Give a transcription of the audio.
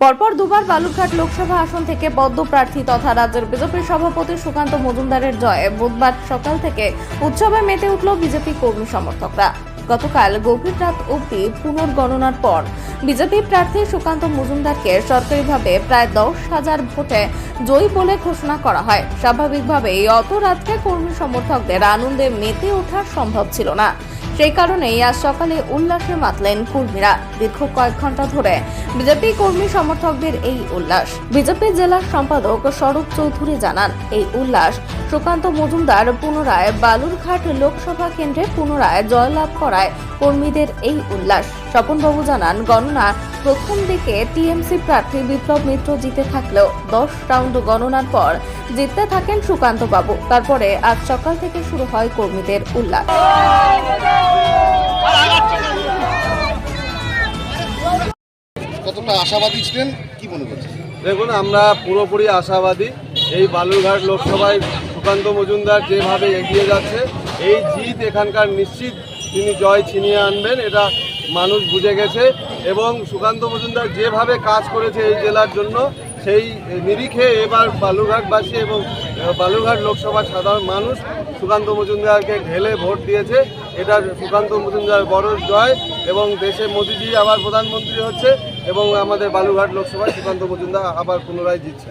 পরপর দুবার বালুরঘাট লোকসভা আসন থেকে বদ্ধ প্রার্থী তথা রাজ্যের বিজেপির সভাপতি সুকান্ত মজুমদারের জয়ে বুধবার সকাল থেকে উৎসবে মেতে উঠল বিজেপি কর্মী সমর্থকরা। গতকাল গভীর রাত অবধি পুনর্গণনার পর বিজেপি প্রার্থী সুকান্ত মজুমদারকে সরকারিভাবে প্রায় দশ হাজার ভোটে জয়ী বলে ঘোষণা করা হয়। স্বাভাবিকভাবেই অত রাত্রে কর্মী সমর্থকদের আনন্দে মেতে ওঠা সম্ভব ছিল না। সেই কারণেই আজ সকালে উল্লাসে মাতলেন কর্মীরা দীর্ঘ কয়েক ঘণ্টা ধরে। বিজেপি কর্মী সমর্থকদের এই উল্লাস। বিজেপি জেলা সম্পাদক স্বরূপ চৌধুরী জানান, এই উল্লাস সুকান্ত মজুমদার পুনরায় বালুরঘাট লোকসভা কেন্দ্রে পুনরায় জয়লাভ করায় কর্মীদের এই উল্লাস। স্বপনবাবু জানান, গণনা প্রথম দিকে টিএমসি প্রার্থী বিপ্লব মিত্র জিতে থাকলেও দশ রাউন্ড গণনার পর জিততে থাকেন সুকান্ত বাবু তারপরে আজ সকাল থেকে শুরু হয় কর্মীদের উল্লাস। কতটা আশাবাদী ছিলেন? কি মনে করছেন? দেখুন, আমরা পুরোপুরি আশাবাদী। এই বালুরঘাট লোকসভায় সুকান্ত মজুমদার যেভাবে এগিয়ে যাচ্ছে, এই জিত এখানকার নিশ্চিত তিনি জয় ছিনিয়ে আনবেন, এটা মানুষ বুঝে গেছে। এবং সুকান্ত মজুমদার যেভাবে কাজ করেছে এই জেলার জন্য, সেই নিরিখে এবার বালুরঘাটবাসী এবং বালুরঘাট লোকসভার সাধারণ মানুষ সুকান্ত মজুমদারকে ঢেলে ভোট দিয়েছে। এটা সুকান্ত মজুমদার বড় জয় এবং দেশে মোদিজি আবার প্রধানমন্ত্রী হচ্ছে। এবং আমাদের বালুঘাট লোকসভায় সুকান্ত মজুমদার আবার পুনরায় জিতছে।